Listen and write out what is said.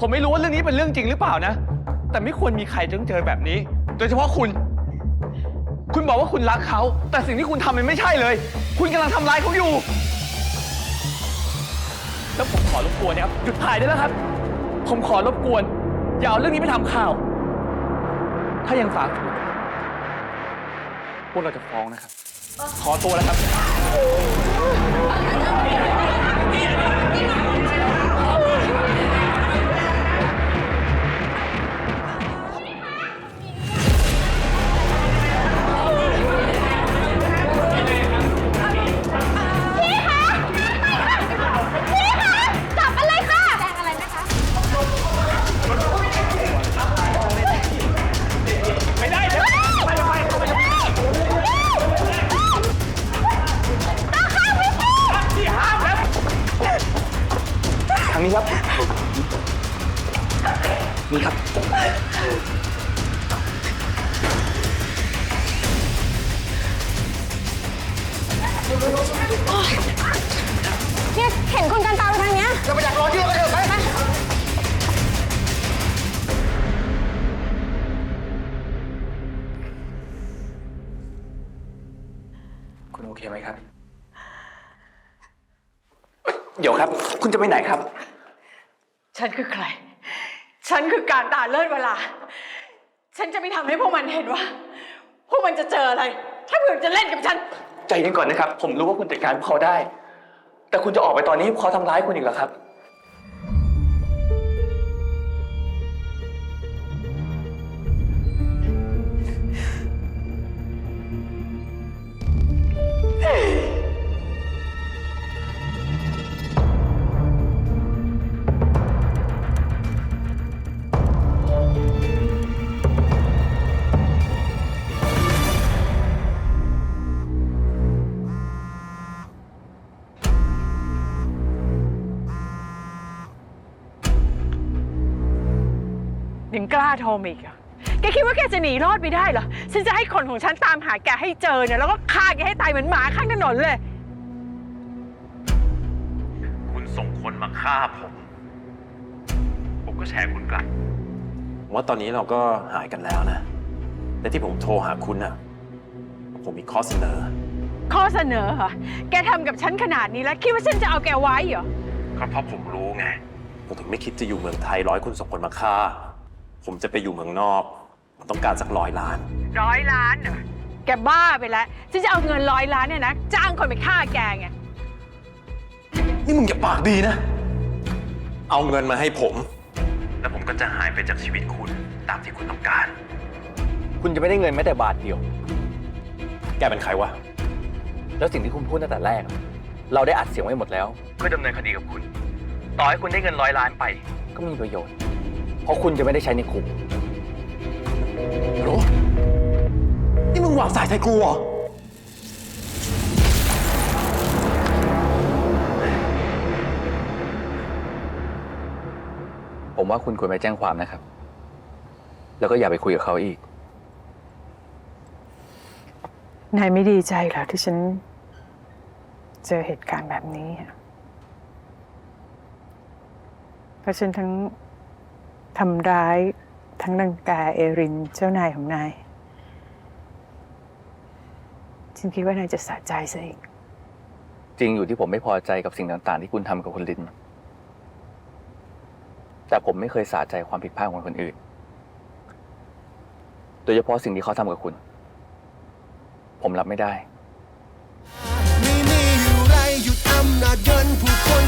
ผมไม่รู้ว่าเรื่องนี้เป็นเรื่องจริงหรือเปล่านะ แต่ไม่ควรมีใครต้องเจอแบบนี้ โดยเฉพาะคุณ คุณบอกว่าคุณรักเขา แต่สิ่งที่คุณทำมันไม่ใช่เลย คุณกำลังทำร้ายเขาอยู่ แล้วผมขอรบกวนนะครับหยุดถ่ายได้แล้วครับ ผมขอรบกวน อย่าเอาเรื่องนี้ไปทำข่าว ถ้ายังฝ่าฝืนพวกเราจะฟ้องนะครับ ขอตัวแล้วครับ นี้ครับนี่ครับ เนี่ยเห็นคนกันตามไปทางเนี้ย จะไปดักรอที่รถกันเถอะไปไปคุณโอเคไหมครับ เดี๋ยวครับ คุณจะไปไหนครับ ฉันคือใคร ฉันคือการตาเลิศเวลา ฉันจะไม่ทำให้พวกมันเห็นว่า พวกมันจะเจออะไร ถ้าเผื่อจะเล่นกับฉัน ใจเย็นก่อนนะครับ ผมรู้ว่าคุณจัดการพวกเขาได้ แต่คุณจะออกไปตอนนี้พวกเขาทำร้ายคุณอีกเหรอครับ ยังกล้าโทรมาอีกเหรอแกคิดว่าแกจะหนีรอดไปได้เหรอ ฉันจะให้คนของฉันตามหาแกให้เจอเนี่ยแล้วก็ฆ่าแกให้ตายเหมือนหมาข้างถนนเลย คุณส่งคนมาฆ่าผม ผมก็แชร์คุณกลับ ผมว่าตอนนี้เราก็หายกันแล้วนะ แต่ที่ผมโทรหาคุณน่ะผมมีข้อเสนอ ข้อเสนอเหรอ แกทำกับฉันขนาดนี้แล้ว คิดว่าฉันจะเอาแกไว้เหรอ ก็เพราะผมรู้ไง ผมถึงไม่คิดจะอยู่เมืองไทยร้อยคุณส่งคนมาฆ่า ผมจะไปอยู่เมืองนอกผมต้องการสักร้อยล้าน ร้อยล้านเหรอ แกบ้าไปแล้วฉันจะเอาเงินร้อยล้านเนี่ยนะ จ้างคนไปฆ่าแกไง นี่มึงอย่าปากดีนะ เอาเงินมาให้ผม แล้วผมก็จะหายไปจากชีวิตคุณตามที่คุณต้องการ คุณจะไม่ได้เงินแม้แต่บาทเดียว แกเป็นใครวะ แล้วสิ่งที่คุณพูดตั้งแต่แรก เราได้อัดเสียงไว้หมดแล้ว เพื่อดำเนินคดีกับคุณ ต่อให้คุณได้เงินร้อยล้านไป ก็ไม่มีประโยชน์ เพราะคุณจะไม่ได้ใช้ในคุกโรนี่มึงวางสายใส่กูเหรอ ผมว่าคุณควรไปแจ้งความนะครับ แล้วก็อย่าไปคุยกับเขาอีก นายไม่ดีใจเหรอที่ฉัน เจอเหตุการณ์แบบนี้อะเพราะฉันทั้ง ทำร้ายทั้งนังแกเอรินเจ้านายของนาย ฉันคิดว่านายจะสะใจซะอีกจริงอยู่ที่ผมไม่พอใจกับสิ่งต่าง ๆ ที่คุณทำกับคุณลิน แต่ผมไม่เคยสาใจความผิดพลาดของคนอื่น โดยเฉพาะสิ่งที่เขาทำกับคุณ ผมรับไม่ได้ ไม่มีอะไรหยุดอำนาจเงินผู้คน